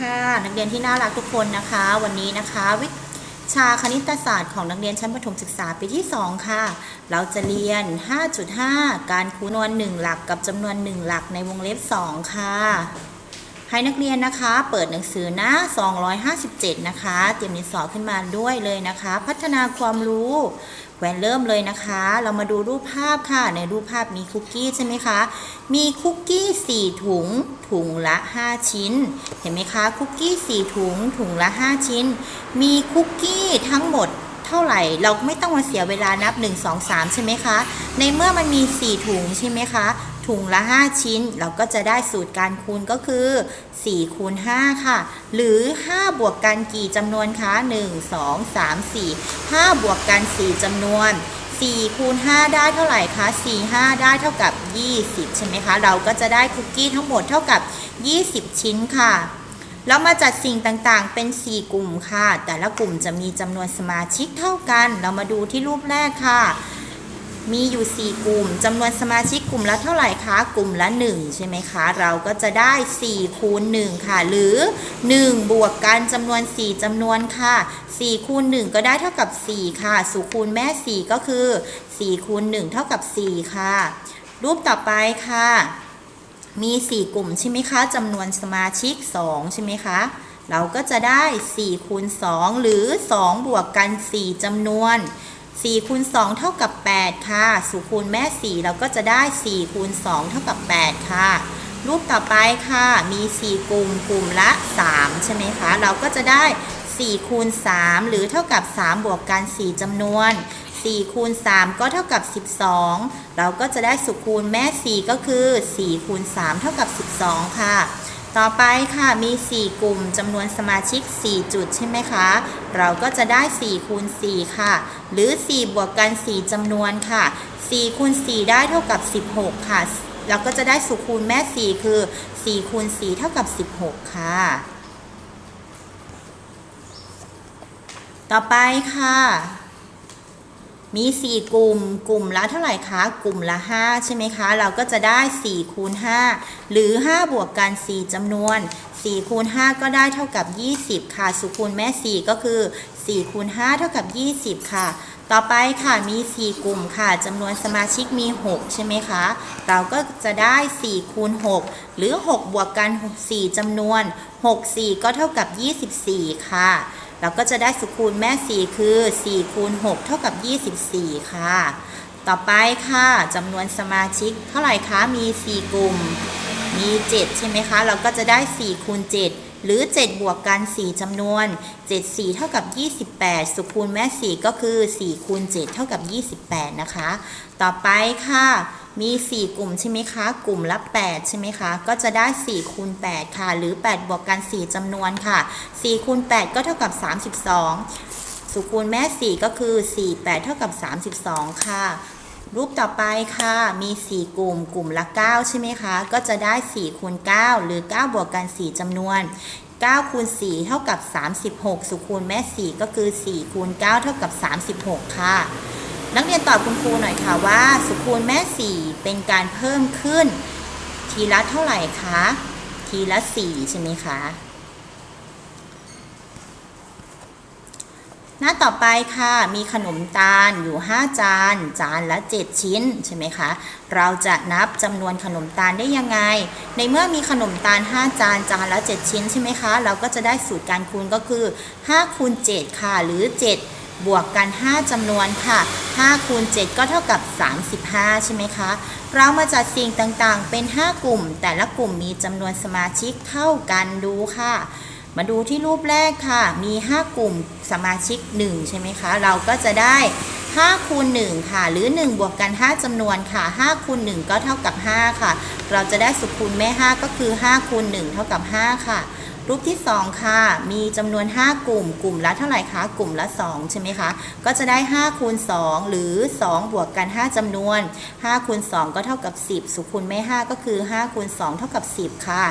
ค่ะ นักเรียนที่น่ารักทุกคนนะคะ วันนี้นะคะวิชาคณิตศาสตร์ของนักเรียนชั้นประถมศึกษาปีที่ 2 ค่ะ เราจะเรียน 5.5 การคูณจำนวน 1 หลักกับจำนวน 1 หลักในวงเล็บ 2 ค่ะ ให้นักเรียนนะคะ เปิดหนังสือหน้า 257 นะคะ เตรียมดินสอขึ้นมาด้วยเลยนะคะ พัฒนาความรู้แหวนเริ่มเลยนะคะ เรามาดูรูปภาพค่ะ ในรูปภาพมีคุกกี้ใช่ไหมคะ มีคุกกี้ 4 ถุง ถุงละ 5 ชิ้น เห็นไหมคะ คุกกี้ 4 ถุง ถุงละ 5 ชิ้น มีคุกกี้ทั้งหมดเท่าไหร่ เราไม่ต้องมาเสียเวลานับ 1 2 3 ใช่ไหมคะ ในเมื่อมันมี 4 ถุงใช่ไหมคะ ถุงละ 5 ชิ้น เราก็จะได้สูตรการคูณก็คือ4คูณ5ค่ะ หรือ 5 บวกกันกี่จำนวนคะ1 2 3 4 5 บวกกัน 4จำนวน4คูณ5ได้เท่าไหร่คะ4 5 ได้เท่ากับ 20 ใช่ไหมคะ เราก็จะได้คุกกี้ทั้งหมดเท่ากับ 20 ชิ้นค่ะ แล้วมาจัดสิ่งต่างๆ เป็น 4 กลุ่มค่ะ แต่ละกลุ่มจะมีจำนวนสมาชิกเท่ากัน เรามาดูที่รูปแรกค่ะ มีอยู่ 4 กลุ่มจำนวนสมาชิกกลุ่มละเท่าไหร่คะ กลุ่มละ 1 ใช่ไหมคะ เราก็จะได้ 4 คูณ 1 ค่ะ หรือ 1 บวกกันจำนวน 4จำนวนค่ะ 4 คูณ 1 ก็ได้เท่ากับ 4 ค่ะสุคูณแม่ 4 ก็คือ 4 คูณ 1 เท่ากับ 4 ค่ะ รูปต่อไปค่ะ มี 4 กลุ่มใช่ไหมคะจำนวนสมาชิก 2 ใช่ไหมคะเราก็จะได้4คูณ2หรือ 2 บวกกัน 4จำนวน 4คูณ2เท่ากับ 8 ค่ะสุคูณแม่ 4 เราก็จะได้ 4คูณ2เท่ากับ 8 ค่ะ รูปต่อไปค่ะ มี 4 กลุ่ม กลุ่มละ 3 ใช่ไหมคะ เราก็จะได้ 4คูณ3หรือเท่ากับ 3 บวกกัน 4จำนวน 4คูณ3ก็เท่ากับ 12 เราก็จะได้สุคูณแม่ 4 ก็คือ 4คูณ3เท่ากับ 12 ค่ะ ต่อไปค่ะมี 4 กลุ่มจำนวนสมาชิก 4 จุดใช่ไหมคะ เราก็จะได้4คูณ4ค่ะ หรือ 4 บวกกัน 4จำนวนค่ะ4คูณ4ได้เท่ากับ 16 ค่ะ เราก็จะได้สุคูณแม่ 4 คือ4คูณ4เท่ากับ 16 ค่ะ ต่อไปค่ะ มี 4 กลุ่ม กลุ่มละเท่าไหร่คะ กลุ่มละ 5 ใช่ไหมคะ เราก็จะได้ 4 คูณ 5 หรือ 5 บวกกัน 4จำนวน 4 คูณ 5 ก็ได้เท่ากับ 20 ค่ะ สุคูณแม่ 4 ก็คือ 4 คูณ 5 เท่ากับ 20 ค่ะ ต่อไปค่ะ มี 4 กลุ่มค่ะจำนวนสมาชิกมี 6 ใช่ไหมคะ เราก็จะได้ 4 คูณ 6 หรือ 6 บวกกัน 4จำนวน 6 4 ก็เท่ากับ 24 ค่ะ เราก็จะได้สุคูณแม่ 4 คือ4คูณ6เท่ากับ 24 ค่ะ ต่อไปค่ะจำนวนสมาชิกเท่าไหร่คะ มี 4 กลุ่ม มี 7 ใช่ไหมคะ เราก็จะได้ 4 คูณ 7 หรือ 7 บวกกัน 4จำนวน 7 4 เท่ากับ 28 สุคูณแม่ 4 ก็คือ 4 คูณ 7 เท่ากับ 28 นะคะ ต่อไปค่ะมี 4 กลุ่มใช่ไหมคะ กลุ่มละ 8 ใช่ไหมคะ ก็จะได้4คูณ8ค่ะ หรือ 8 บวกกัน 4จำนวนค่ะ4คูณ8ก็เท่ากับ 32 สุคูณแม่ 4 ก็คือ 4 8 เท่ากับ 32 ค่ะ รูปต่อไปค่ะ มี 4 กลุ่ม กลุ่มละ 9 ใช่ไหมคะ ก็จะได้4คูณ9หรือ 9 บวกกัน 4จำนวน9คูณ4เท่ากับ 36 สุคูณแม่ 4 ก็คือ4คูณ9เท่ากับ 36 ค่ะ นักเรียนตอบคุณครูหน่อยค่ะว่า สุคูณแม่ 4 เป็นการเพิ่มขึ้น ทีละเท่าไหร่คะ ทีละ 4 ใช่ไหมคะ หน้าต่อไปค่ะ มีขนมตาลอยู่ 5 จาน จานละ 7 ชิ้นใช่ไหมคะ เราจะนับจำนวนขนมตาลได้ยังไง ในเมื่อมีขนมตาล 5 จาน จานละ 7 ชิ้นใช่ไหมคะ เราก็จะได้สูตรการคูณก็คือ5คูณ7ค่ะ หรือ 7 บวกกัน 5จำนวนค่ะ5คูณ7ก็เท่ากับ 35 ใช่ไหมคะ เรามาจัดสิ่งต่างๆ เป็น 5 กลุ่ม แต่ละกลุ่มมีจำนวนสมาชิกเท่ากันดูค่ะ มาดูที่รูปแรกค่ะ มี 5 กลุ่มสมาชิก 1 ใช่ไหมคะ เราก็จะได้5คูณ1ค่ะ หรือ 1 บวกกัน 5จำนวนค่ะ5คูณ1ก็เท่ากับ 5 ค่ะ เราจะได้สุคูณแม่ 5 ก็คือ5คูณ1เท่ากับ 5 ค่ะ รูปที่ 2 ค่ะ มีจำนวน 5 กลุ่ม กลุ่มละเท่าไหร่คะ กลุ่มละ 2 ใช่ไหมคะ ก็จะได้ 5 คูณ 2 หรือ 2 บวกกัน 5จำนวน 5 คูณ 2 ก็เท่ากับ 10 สุคูณแม่ 5 ก็คือ 5 คูณ 2 เท่ากับ 10 ค่ะ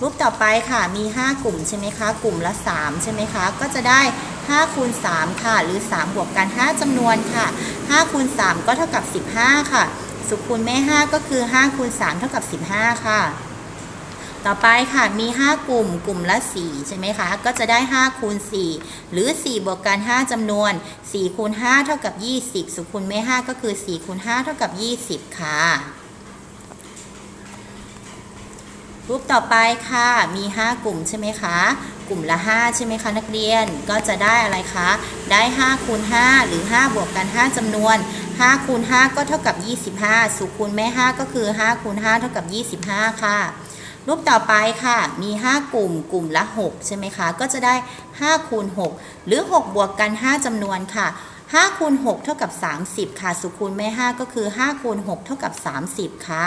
รูปต่อไปค่ะ มี 5 กลุ่มใช่ไหมคะ กลุ่มละ 3 ใช่ไหมคะ ก็จะได้ 5 คูณ 3 ค่ะ หรือ 3 บวกกัน 5จำนวนค่ะ 5 คูณ 3 ก็เท่ากับ 15 ค่ะ สุคูณแม่ 5 ก็คือ 5 คูณ 3 เท่ากับ 15 ค่ะ ต่อไปค่ะมี 5 กลุ่มกลุ่มละ 4 ใช่ไหมคะ ก็จะได้ 5 คูณ 4 หรือ 4 บวกกัน 5จำนวน 4 คูณ 5 เท่ากับ 20 สุคูณแม่ 5 ก็คือ 4 คูณ 5 เท่ากับ 20 ค่ะ รูปต่อไปค่ะ มี 5 กลุ่มใช่ไหมคะ กลุ่มละ 5 ใช่ไหมคะ นักเรียนก็จะได้อะไรคะ ได้ 5 คูณ 5 หรือ 5 บวกกัน 5จำนวน 5 คูณ 5 ก็เท่ากับ 25 สุคูณแม่ 5 ก็คือ 5 คูณ 5 เท่ากับ 25 ค่ะ รูปต่อไปค่ะ มี 5 กลุ่ม กลุ่มละ 6 ใช่ไหมคะ ก็จะได้ 5 คูณ 6 หรือ 6 บวกกัน 5จำนวนค่ะ 5 คูณ 6 เท่ากับ 30 ค่ะ สุคูณแม่ 5 ก็คือ 5 คูณ 6 เท่ากับ 30 ค่ะ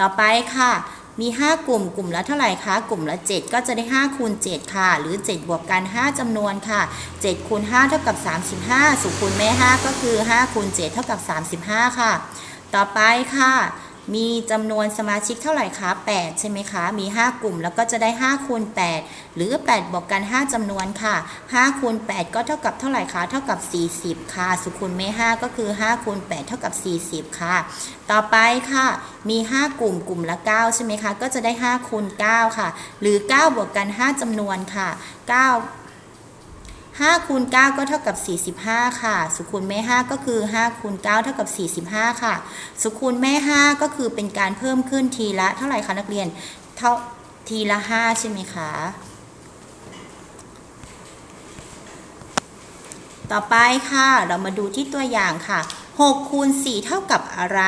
ต่อไปค่ะ มี 5 กลุ่ม กลุ่มละเท่าไหร่คะ กลุ่มละ 7 ก็จะได้ 5 คูณ 7 ค่ะ หรือ 7 บวกกัน 5จำนวนค่ะ 7 คูณ 5 เท่ากับ 35 สุคูณแม่ 5 ก็คือ 5 คูณ 7 เท่ากับ 35 ค่ะ ต่อไปค่ะ มีจำนวนสมาชิกเท่าไหร่คะ8ใช่ไหมคะ มี 5 กลุ่มแล้วก็จะได้ 5คูณ8หรือ 8 บวกกัน 5จำนวนค่ะ5คูณ8ก็เท่ากับเท่าไหร่คะ เท่ากับ 40 ค่ะ สุคูณแม่5ก็คือ5คูณ8เท่ากับ 40 ค่ะ ต่อไปค่ะ มี 5 กลุ่มกลุ่มละ 9 ใช่ไหมคะ ก็จะได้5คูณ9ค่ะ หรือ 9 บวกกัน 5จำนวนค่ะ 9 5คูณ9ก็เท่ากับ 45 ค่ะ สุคูณแม่ 5 ก็คือ5คูณ9เท่ากับ 45 ค่ะ สุคูณแม่ 5 ก็คือเป็นการเพิ่มขึ้นทีละเท่าไหร่คะนักเรียนเท่าทีละ 5 ใช่ไหมคะ ต่อไปค่ะ เรามาดูที่ตัวอย่างค่ะ6คูณ4เท่ากับอะไร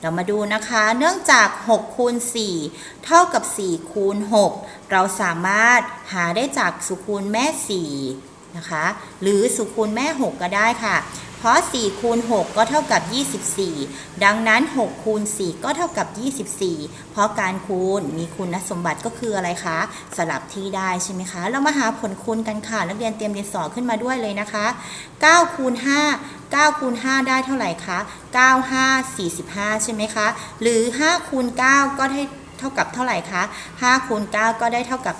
เรามาดูนะคะ เนื่องจาก 6 คูณ 4 เท่ากับ 4 คูณ 6 เราสามารถหาได้จากสุคูณแม่ 4 นะคะ หรือสุคูณแม่ 6 ก็ได้ค่ะ เพราะ4คูณ6ก็เท่ากับ 24 ดังนั้น 6 คูณ 4 ก็เท่ากับ 24 เพราะการคูณมีคุณสมบัติก็คืออะไรคะ สลับที่ได้ใช่ไหมคะ เรามาหาผลคูณกันค่ะ นักเรียนเตรียมดินสอขึ้นมาด้วยเลยนะคะ 9 คูณ 5 9คูณ5ได้เท่าไหร่คะ 9 5 45 ใช่ไหมคะ หรือ 5 คูณ 9 ก็ได้ ท่ากับเท่าไหร่คะ5คูณ9ก็ได้เท่ากับ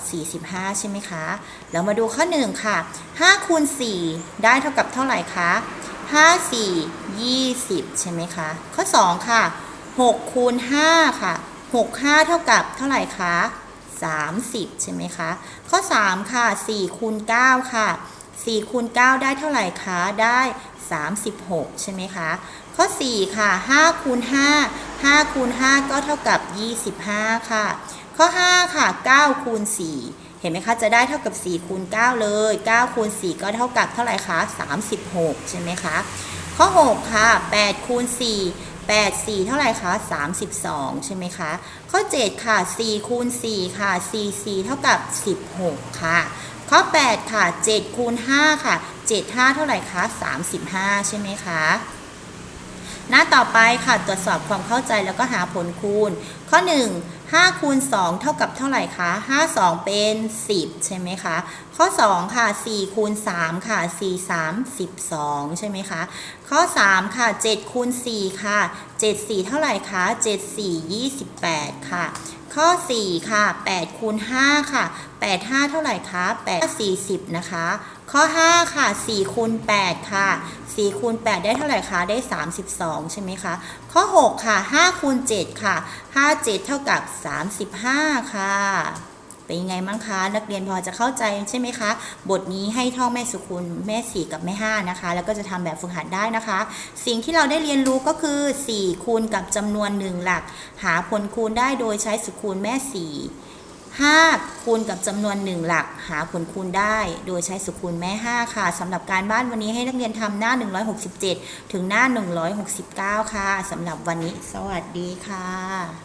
45 ใช่ไหมคะ เรามาดูข้อ 1 ค่ะ5คูณ4ได้เท่ากับเท่าไหร่คะ5 4 20 ใช่ไหมคะ ข้อ 2 ค่ะ6คูณ5ค่ะ6 5 เท่ากับเท่าไหร่คะ30 ใช่ไหมคะ ข้อ 3 ค่ะ4คูณ9ค่ะ 4คูณ9ได้เท่าไหร่คะ ได้ 36 ใช่ไหมคะ ข้อ 4 ค่ะ5คูณ5 5คูณ5ก็เท่ากับ 25 ค่ะ ข้อ 5 ค่ะ9คูณ4เห็นไหมคะ จะได้เท่ากับ4คูณ9เลย9คูณ4ก็เท่ากับเท่าไหร่คะ 36 ใช่ไหมคะ ข้อ 6 ค่ะ8คูณ4 8 4 เท่าไหร่คะ 32 ใช่ไหมคะ ข้อ 7 ค่ะ4คูณ4ค่ะ4 4 เท่ากับ 16 ค่ะ ข้อ 8 ค่ะ 7 คูณ 5 ค่ะ 7 5 เท่าไหร่คะ 35 ใช่ไหมคะ หน้าต่อไปค่ะ ตรวจสอบความเข้าใจแล้วก็หาผลคูณ ข้อ 1 5คูณ2เท่ากับเท่าไหร่คะ5 2 เป็น 10 ใช่ไหมคะ ข้อ 2 ค่ะ 4 คูณ 3 ค่ะ 4 3 12 ใช่ไหมคะ ข้อ 3 ค่ะ 7 คูณ 4 ค่ะ 7 4 เท่าไหร่คะ 7 4 28 ค่ะ ข้อ 4 ค่ะ 8 คูณ 5 ค่ะ 8 5 เท่าไหร่คะ 8 40 นะคะ ข้อ 5 ค่ะ4คูณ8ค่ะ4คูณ8ได้เท่าไหร่คะได้ 32 ใช่ไหมคะข้อ 6 ค่ะ5คูณ7ค่ะ5 7 เท่ากับ 35 ค่ะ เป็นยังไงบ้งคะ นักเรียนพอจะเข้าใจใช่ไหมคะ บทนี้ให้ท่องแม่สุคูณแม่ 4 กับแม่ 5 นะคะ แล้วก็จะทำแบบฝึกหัดได้นะคะ สิ่งที่เราได้เรียนรู้ก็คือ 4 คูณกับจำนวน 1 หลัก หาผลคูณได้โดยใช้สุคูณแม่ 4 5 คูณกับจำนวน 1 หลักหาผลคูณได้ โดยใช้สุคูณแม่ 5 ค่ะสำหรับการบ้านวันนี้ให้นักเรียนทำหน้า 167 ถึงหน้า 169 ค่ะสำหรับวันนี้ สวัสดีค่ะ